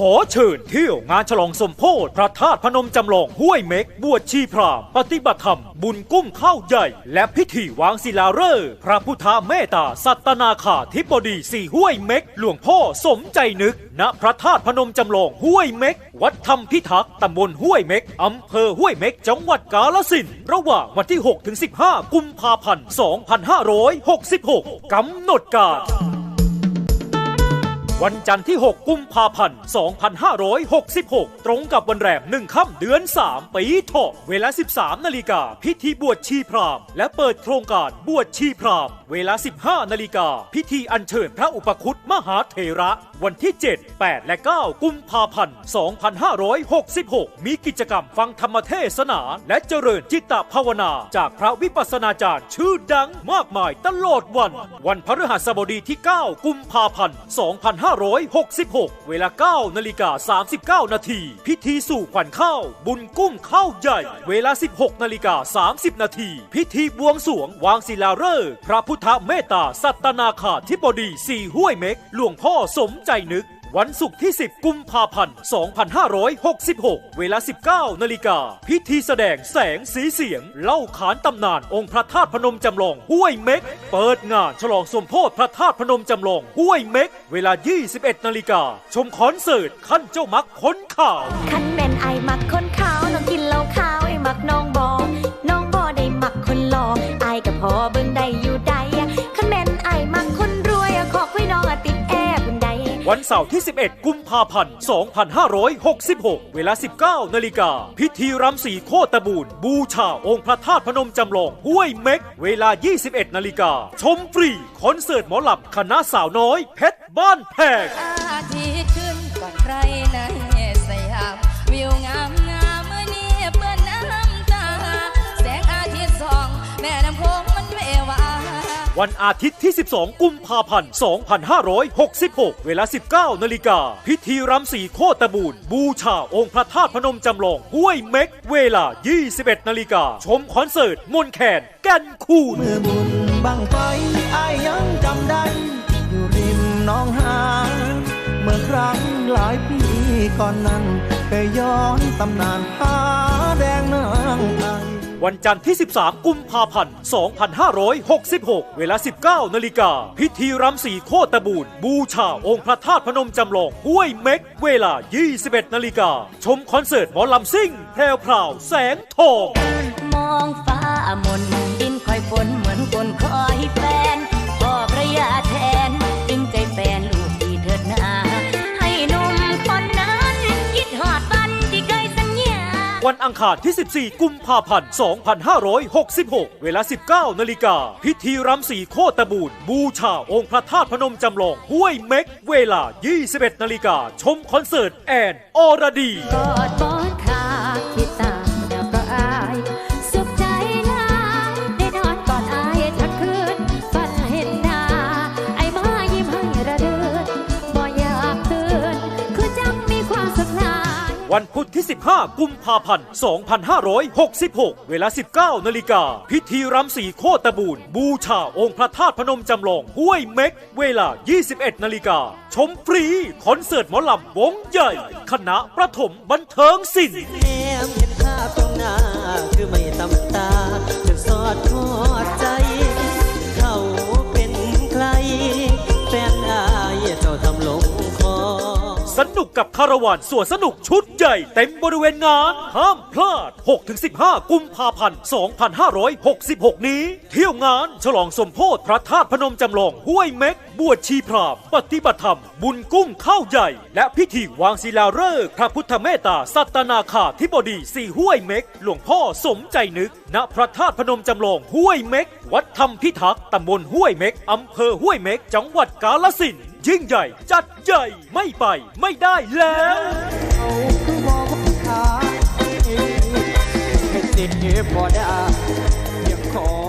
ขอเชิญเที่ยวงานฉลองสมโพธิพระธาตุพนมจำลองห้วยเม็กบวชชีพรามปฏิบัติธรรม บุญกุ้มข้าวใหญ่ และพิธีวางศิลาฤกษ์พระพุทธเมตตาสัตนาคาธิบดีสี่ห้วยเม็ก หลวงพ่อสมใจนึก ณพระธาตุพนมจำลองห้วยเม็ก วัดธรรมพิทักษ์ตำบลห้วยเม็กอำเภอห้วยเม็กจังหวัดกาฬสินธุ์ระหว่างวันที่6ถึง15 กุมภาพันธ์ 2566 กำหนดการ วันจันทร์ที่ 6 กุมภาพันธ์ 2566 ตรงกับวันแรมหนึ่งค่ำเดือน 3 ปีเถาะเวลา 13 นาฬิกา พิธีบวชชีพรามและเปิดโครงการบวชชีพรามเวลา 15 นาฬิกา พิธีอัญเชิญพระอุปคุตมหาเถระ วันที่ 7 8 และ 9 กุมภาพันธ์ 2566 มีกิจกรรมฟังธรรมเทศนา และเจริญจิตตภาวนา จากพระวิปัสสนาจารย์ชื่อดังมากมายตลอดวัน วันพฤหัสบดีที่ 9 กุมภาพันธ์ 2566เวลา 9 นาฬิกา 39 นาที พิธีสู่ขวัญข้าว บุญกุ้งข้าวใหญ่ เวลา 16 นาฬิกา 30 นาที พิธีบวงสวง วางศิลาฤกษ์พระพุทธเมตตา สัตนาคาธิบดีสี่ห้วยเม็ก หลวงพ่อสมใจนึก วันศุกร์ที่ 10 กุมภาพันธ์ 2566 เวลา 19 นาฬิกา พิธีแสดงแสงสีเสียง เล่าขานตำนานองค์พระธาตุพนมจำลองห้วยเม็ก เปิดงานฉลองสมโพธิพระธาตุพนมจำลองห้วยเม็ก เวลา 21 นาฬิกา ชมคอนเสิร์ตขั้นเจ้ามักค้นข่าว คันแม่นไอมักคนข่าว วันเสาร์ที่ 11 กุมภาพันธ์ 2566 เวลา 19 นาฬิกา พิธีรำสีโคตบูรบูชาองค์พระธาตุพนมจำลองห้วยเม็ก เวลา 21 นาฬิกา ชมฟรี คอนเสิร์ตหมอลำคณะสาวน้อย เพชรบ้านแพงอาทิตย์ขึ้นก่อนใครน วันอาทิตย์ที่ 12 กุมภาพันธ์ 2566 เวลา 19 นาฬิกา พิธีรำสีโคตบูรณ์บูชาองค์พระธาตุพนมจำลองห้วยเม็ก เวลา 21 นาฬิกา ชมคอนเสิร์ต มนแคนแก่นคูนเมื่อบุญบังไฟอายยังจำได้อยู่ริมน้องหาเมื่อครั้งหลายปีก่อนนั้นเคยย้อนตำนานผาแดงนางไอ วันจันทร์ที่ 13 กุมภาพันธ์ 2566 เวลา 19 นาฬิกา พิธีรำสีโคตบูรณ์บูชาองค์พระธาตุพนมจำลองห้วยเม็ก เวลา 21 นาฬิกา ชมคอนเสิร์ตหมอลำซิ่ง แพรวพราว แสงทอง มองฟ้ามนดินคอยฝนเหมือนคนคอ วันอังคารที่ 14 กุมภาพันธ์ 2566 เวลา 19 นาฬิกา พิธีรำสีโคตบูรณ์บูชาองค์พระธาตุพนมจำลองห้วยเม็ก เวลา 21 นาฬิกา ชมคอนเสิร์ตแอนอรดี วันพุธที่ 15 กุมภาพันธ์ 2566 เวลา 19 นาฬิกา พิธีรำสีโคตบูรบูชาองค์พระธาตุพนมจำลองห้วยเม็ก เวลา 21 นาฬิกา ชมฟรี คอนเสิร์ตหมอลำวงใหญ่ คณะประถมบันเทิงศิลป์แนเห็นภาพตรงหน้าคือไม่ตำตาจนสอดทอดใจ นุกกับคาราวานสวนสนุกชุดใหญ่เต็มบริเวณงาน ห้ามพลาด 6-15 กุมภาพันธ์ 2566 นี้ เที่ยวงานฉลองสมโพธิพระธาตุพนมจำลองห้วยเม็ก บวชชีพรามปฏิบัติธรรม บุญกุ้งข้าวใหญ่ และพิธีวางศิลาฤกษ์พระพุทธเมตตาสัตนาคาธิบดีสี่ห้วยเม็ก หลวงพ่อสมใจนึก ณพระธาตุพนมจำลองห้วยเม็ก วัดธรรมพิทักษ์ตำบลห้วยเม็กอำเภอห้วยเม็ก จังหวัดกาฬสินธุ์ ยิ่งใหญ่ จัดใหญ่ไม่ไปไม่ได้แล้วเขาคือบอกว่าขาให้ติดบ่ได้ยังขอ